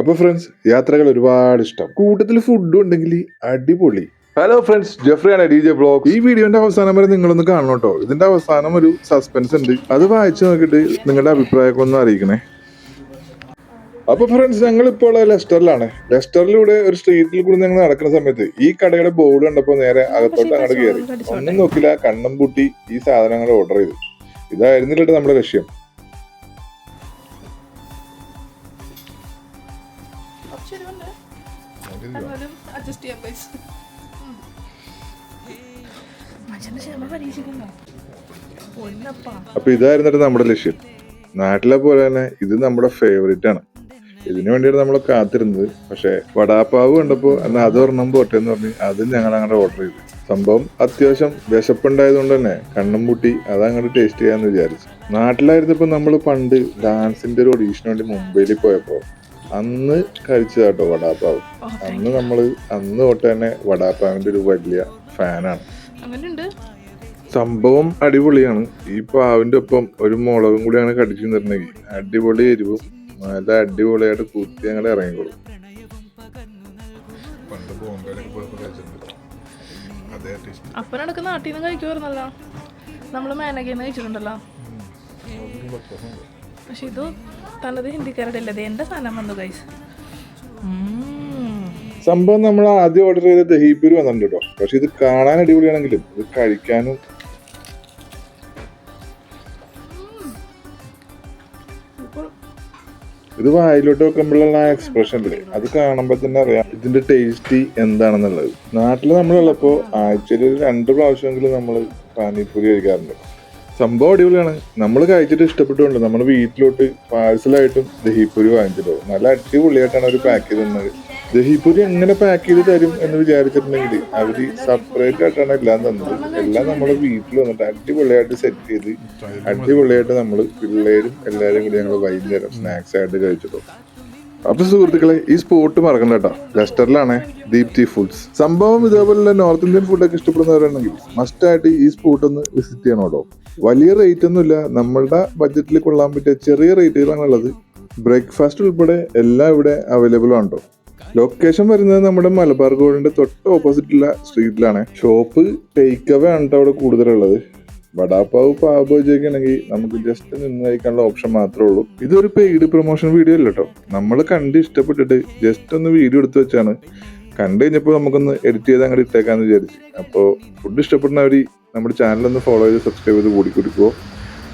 അപ്പൊ ഫ്രണ്ട്സ് യാത്രകൾ ഒരുപാട് ഇഷ്ടം. കൂട്ടത്തിൽ ഫുഡും ഉണ്ടെങ്കിൽ അടിപൊളി. ഹലോ ഫ്രണ്ട്സ് ജെഫ്രി ആണ് ഡി ജെ ബ്ലോഗ് ഈ വീഡിയോന്റെ അവസാനം വരെ നിങ്ങളൊന്ന് കാണണം കേട്ടോ. ഇതിന്റെ അവസാനം ഒരു സസ്പെൻസ് ഉണ്ട്. അത് വായിച്ചു നോക്കിയിട്ട് നിങ്ങളുടെ അഭിപ്രായമൊക്കെ ഒന്ന് അറിയിക്കണേ. അപ്പൊ ഫ്രണ്ട്സ് ഞങ്ങൾ ഇപ്പോൾ ലെസ്റ്ററിലാണ്. ലെസ്റ്ററിലൂടെ ഒരു സ്ട്രീറ്റിൽ കൂടി ഞങ്ങൾ നടക്കുന്ന സമയത്ത് ഈ കടയുടെ ബോർഡ് കണ്ടപ്പോൾ നേരെ അകത്തോട്ട് അങ്ങോട്ട് കയറി ഒന്നും നോക്കില്ല കണ്ണും പൂട്ടി ഈ സാധനങ്ങൾ ഓർഡർ ചെയ്തു. ഇതായിരുന്നില്ല നമ്മുടെ ലക്ഷ്യം. എന്നാലും അഡ്ജസ്റ്റ് ചെയ്യാൻ പൈസ മനുഷ്യന്റെ ക്ഷമ പരീക്ഷിക്കണ്ടോ പൊന്നപ്പാ. അപ്പൊ ഇതായിരുന്നിട്ട് നമ്മുടെ ലക്ഷ്യം. നാട്ടിലെ പോലെ തന്നെ ഇത് നമ്മുടെ ഫേവറേറ്റ് ആണ്. ഇതിനു വേണ്ടിയാണ് നമ്മൾ കാത്തിരുന്നത്. പക്ഷെ വടാപ്പാവ് കണ്ടപ്പോ എന്നാ അത് ഒരെണ്ണം പോട്ടെ എന്ന് പറഞ്ഞ് അതും ഞങ്ങൾ അങ്ങോട്ട് ഓർഡർ ചെയ്തു. സംഭവം അത്യാവശ്യം വിശപ്പുണ്ടായതുകൊണ്ട് തന്നെ കണ്ണും പൂട്ടി അത് അങ്ങോട്ട് ടേസ്റ്റ് ചെയ്യാന്ന് വിചാരിച്ചു. നാട്ടിലായിരുന്നപ്പോ നമ്മൾ പണ്ട് ഡാൻസിന്റെ ഒരു ഓഡീഷന് വേണ്ടി മുംബൈയിൽ പോയപ്പോ അന്ന് കഴിച്ചതാട്ടോ വടാപ്പാവ്. അന്ന് നമ്മൾ അന്ന് തൊട്ട് തന്നെ വടാപ്പാവിന്റെ ഒരു വലിയ ഫാനാണ്. സംഭവം അടിപൊളിയാണ്. ഈ പാവിന്റെ ഒപ്പം ഒരു മുളകും കൂടിയാണ് അങ്ങനെ കടിച്ചു തന്നിട്ടുണ്ടെങ്കിൽ അടിപൊളി എരിവും നല്ല അടിപൊളിയായിട്ട് കുത്തി അങ്ങോട്ട് ഇറങ്ങിക്കോളും. പണ്ട് ബോംബെയിലൊക്കെ പോയപ്പോൾ കഴിച്ചിട്ടുണ്ട്. അതേ ടേസ്റ്റ് അപ്പനടക്ക് നാട്ടിൽ നിന്ന് കഴിക്കുമായിരുന്നല്ലോ. നമ്മൾ മേനകയിൽ നിന്ന് കഴിച്ചിട്ടുണ്ടല്ലോ പക്ഷെ ഇത് തനത് ഹിന്ദിക്കാരുടെ അല്ലേ എന്റെ എന്റെ സാധനം വന്നു ഗൈസ് സംഭവം നമ്മൾ ആദ്യം ഓർഡർ ചെയ്ത ദഹീപൂരി വന്നിട്ടുണ്ട് കേട്ടോ പക്ഷെ ഇത് കാണാൻ അടിപൊളിയാണെങ്കിലും ഇത് കഴിക്കാനും ഇത് വായിലോട്ട് വെക്കുമ്പോഴുള്ള ആ എക്സ്പ്രഷൻ ഇല്ലേ? അത് കാണുമ്പോൾ തന്നെ അറിയാം ഇതിന്റെ ടേസ്റ്റി എന്താണെന്നുള്ളത്. നാട്ടിൽ നമ്മളുള്ളപ്പോ ആഴ്ചയിൽ ഒരു രണ്ട് പ്രാവശ്യമെങ്കിലും നമ്മൾ പാനിപ്പൂരി കഴിക്കാറുണ്ട്. സംഭവം അടിപൊളിയാണ്. നമ്മൾ കഴിച്ചിട്ട് ഇഷ്ടപ്പെട്ടുകൊണ്ട് നമ്മൾ വീട്ടിലോട്ട് പാഴ്സലായിട്ടും ദഹിപ്പൂരി വാങ്ങിച്ചിട്ടോ നല്ല അടിപൊളിയായിട്ടാണ് അവർ പാക്ക് ചെയ്ത് തന്നത്. എങ്ങനെ പാക്ക് ചെയ്ത് തരും എന്ന് വിചാരിച്ചിട്ടുണ്ടെങ്കിൽ അവർ സെപ്പറേറ്റ് ആയിട്ടാണ് എല്ലാം തന്നത്. എല്ലാം നമ്മൾ വീട്ടിൽ വന്നിട്ട് അടിപൊളിയായിട്ട് സെറ്റ് ചെയ്ത് അടിപൊളിയായിട്ട് നമ്മൾ പിള്ളേരും എല്ലാവരും കൂടി ഞങ്ങൾ വൈകുന്നേരം സ്നാക്സ് ആയിട്ട് കഴിച്ചിട്ടു അപ്പൊ സുഹൃത്തുക്കളെ ഈ സ്പോട്ട് മറക്കണ്ട കേട്ടോ. ലെസ്റ്ററിലാണ് ദീപ്തി ഫുഡ്സ്. സംഭവം ഇതേപോലെ നോർത്ത് ഇന്ത്യൻ ഫുഡൊക്കെ ഇഷ്ടപ്പെടുന്നവരാണെങ്കിൽ മസ്റ്റായിട്ട് ഈ സ്പോട്ട് ഒന്ന് വിസിറ്റ് ചെയ്യണം കേട്ടോ. വലിയ റേറ്റ് ഒന്നുമില്ല നമ്മളുടെ ബഡ്ജറ്റിൽ കൊള്ളാൻ പറ്റിയ ചെറിയ റേറ്റുകളാണ് ഉള്ളത്. ബ്രേക്ക്ഫാസ്റ്റ് ഉൾപ്പെടെ എല്ലാം ഇവിടെ അവൈലബിൾ ആണ് ലൊക്കേഷൻ വരുന്നത് നമ്മുടെ മലബാർ ഗോൾഡിന്റെ തൊട്ട് ഓപ്പോസിറ്റുള്ള സ്ട്രീറ്റിലാണ് ഷോപ്പ് ടേക്ക് അവേ ആണ് അവിടെ കൂടുതലുള്ളത്. വടാപ്പാവ് പാവഭോജിയൊക്കെ ആണെങ്കിൽ നമുക്ക് ജസ്റ്റ് നിന്ന് കഴിക്കാനുള്ള ഓപ്ഷൻ മാത്രമേ ഉള്ളൂ. ഇതൊരു പെയ്ഡ് പ്രൊമോഷൻ വീഡിയോ അല്ല കേട്ടോ നമ്മൾ കണ്ട് ഇഷ്ടപ്പെട്ടിട്ട് ജസ്റ്റ് ഒന്ന് വീഡിയോ എടുത്തു വെച്ചാണ്. കണ്ടു കഴിഞ്ഞപ്പോൾ നമുക്കൊന്ന് എഡിറ്റ് ചെയ്ത് അങ്ങോട്ട് ഇട്ടേക്കാന്ന് വിചാരിച്ചു. അപ്പോൾ ഫുഡ് ഇഷ്ടപ്പെടുന്നവർ നമ്മുടെ ചാനലൊന്ന് ഫോളോ ചെയ്ത് സബ്സ്ക്രൈബ് ചെയ്ത് കൂടി കൊടുക്കുമോ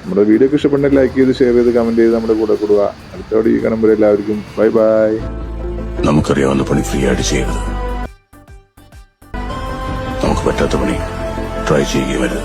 നമ്മുടെ വീഡിയോ ഇഷ്ടപ്പെട്ടെങ്കിൽ ലൈക്ക് ചെയ്ത് ഷെയർ ചെയ്ത് കമന്റ് ചെയ്ത് നമ്മുടെ കൂടെ കൊടുക്കുക അടുത്തോടെ ഈ കാണുമ്പോൾ എല്ലാവർക്കും ബൈ ബൈ നമുക്കറിയാവുന്ന പണി ഫ്രീ ആയിട്ട് ചെയ്യരുത്. നമുക്ക് പറ്റാത്ത പണി ട്രൈ ചെയ്യുകയും വരുത്